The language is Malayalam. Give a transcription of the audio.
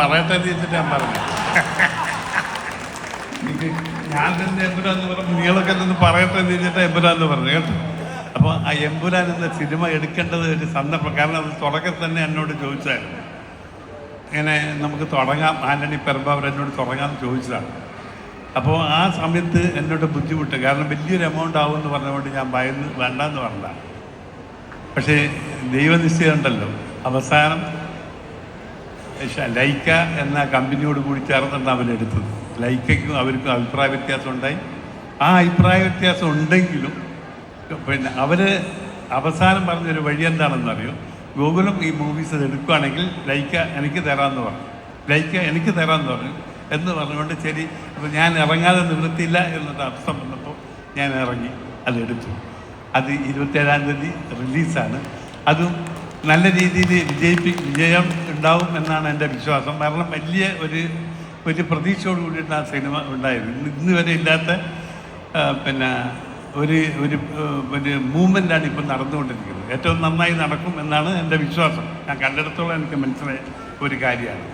പറയട്ടെ വെച്ചിട്ട് ഞാൻ പറഞ്ഞു. ഞാൻ തന്നെ എമ്പുരാന്ന് പറഞ്ഞു. നിങ്ങളൊക്കെ നിന്ന് പറയട്ടെ എന്ന് എമ്പുരാന്ന് പറഞ്ഞു കേട്ടോ. അപ്പോൾ ആ എമ്പുരാൻ എന്ന സിനിമ എടുക്കേണ്ടത് ഒരു സന്ദർഭം. കാരണം അത് തുടക്കത്തിൽ തന്നെ എന്നോട് ചോദിച്ചായിരുന്നു. ഇങ്ങനെ നമുക്ക് തുടങ്ങാം. ആന്റണി പെരമ്പാവർ എന്നോട് തുടങ്ങാമെന്ന് ചോദിച്ചതാണ്. അപ്പോൾ ആ സമയത്ത് എന്നോട് ബുദ്ധിമുട്ട്. കാരണം വലിയൊരു എമൗണ്ട് എന്ന് പറഞ്ഞുകൊണ്ട് ഞാൻ ഭയന്ന് വേണ്ടെന്ന് പറഞ്ഞതാണ്. പക്ഷേ ദൈവനിശ്ചയം ഉണ്ടല്ലോ. അവസാനം ലൈക്ക എന്ന കമ്പനിയോട് കൂടി ചേർന്നിട്ടാണ് അവരെടുത്തത് ലൈക്കയ്ക്കും അവർക്കും അഭിപ്രായ വ്യത്യാസം ഉണ്ടായി. ആ അഭിപ്രായ വ്യത്യാസം ഉണ്ടെങ്കിലും പിന്നെ അവർ അവസാനം പറഞ്ഞൊരു വഴി എന്താണെന്ന് അറിയോ? ഗൂഗിളും ഈ മൂവീസ് എടുക്കുകയാണെങ്കിൽ ലൈക്ക എനിക്ക് തരാമെന്ന് പറഞ്ഞു. ലൈക്ക എനിക്ക് തരാമെന്ന് പറഞ്ഞു. എന്ന് പറഞ്ഞുകൊണ്ട് ശരി അപ്പോൾ ഞാൻ ഇറങ്ങാതെ നിവൃത്തിയില്ല എന്നൊരു അർത്ഥം വന്നപ്പോൾ ഞാൻ ഇറങ്ങി അതെടുത്തു അത് ഇരുപത്തേഴാം തീയതി റിലീസാണ്. അതും നല്ല രീതിയിൽ വിജയിപ്പി വിജയം ഉണ്ടാവും എന്നാണ് എന്റെ വിശ്വാസം. കാരണം വലിയ ഒരു ഒരു പ്രതീക്ഷയോട് കൂടിയിട്ട് ആ സിനിമ ഉണ്ടായത് ഇന്ന് വരെ ഇല്ലാത്ത പിന്നെ ഒരു ഒരു ഒരു മൂവ്മെന്റാണ് ഇപ്പം നടന്നുകൊണ്ടിരിക്കുന്നത്. ഏറ്റവും നന്നായി നടക്കും എന്നാണ് എന്റെ വിശ്വാസം. ഞാൻ കണ്ടെടുത്തോളം എനിക്ക് മനസ്സിലായ ഒരു കാര്യമാണ്.